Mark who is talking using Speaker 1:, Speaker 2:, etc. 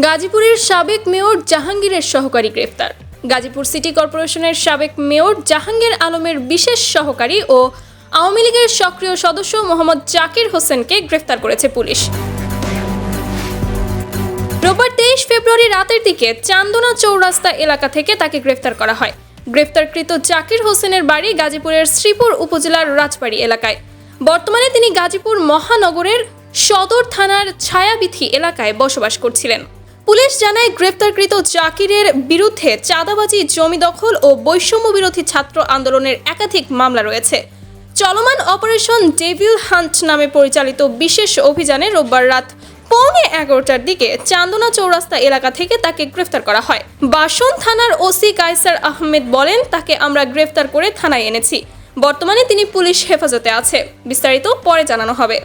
Speaker 1: গাজীপুরের সাবেক মেয়র জাহাঙ্গীরের সহকারী গ্রেফতার। গাজীপুর সিটি কর্পোরেশনের সাবেক মেয়র জাহাঙ্গীর আলমের বিশেষ সহকারী ও আওয়ামী লীগের সক্রিয় সদস্য মোহাম্মদ জাকির হোসেনকে গ্রেফতার করেছে পুলিশ। রোববার তেইশ ফেব্রুয়ারি রাতের দিকে চান্দনা চৌরাস্তা এলাকা থেকে তাকে গ্রেফতার করা হয়। গ্রেফতারকৃত জাকির হোসেনের বাড়ি গাজীপুরের শ্রীপুর উপজেলার রাজবাড়ি এলাকায়। বর্তমানে তিনি গাজীপুর মহানগরের সদর থানার ছায়াবিথি এলাকায় বসবাস করছিলেন। পুলিশ জানায় গ্রেপ্তারকৃত জাকিরের বিরুদ্ধে চাঁদাবাজি, জমি দখল ও বৈষম্য বিরোধী ছাত্র আন্দোলনের একাধিক মামলা রয়েছে। চলমান অপারেশন ডেভিল হান্ট নামে পরিচালিত বিশেষ অভিযানে রোববার রাত পৌনে এগারোটার দিকে চান্দনা চৌরাস্তা এলাকা থেকে তাকে গ্রেফতার করা হয়। বাসন থানার ওসি কায়সার আহমেদ বলেন, তাকে আমরা গ্রেফতার করে থানায় এনেছি। বর্তমানে তিনি পুলিশ হেফাজতে আছে। বিস্তারিত পরে জানানো হবে।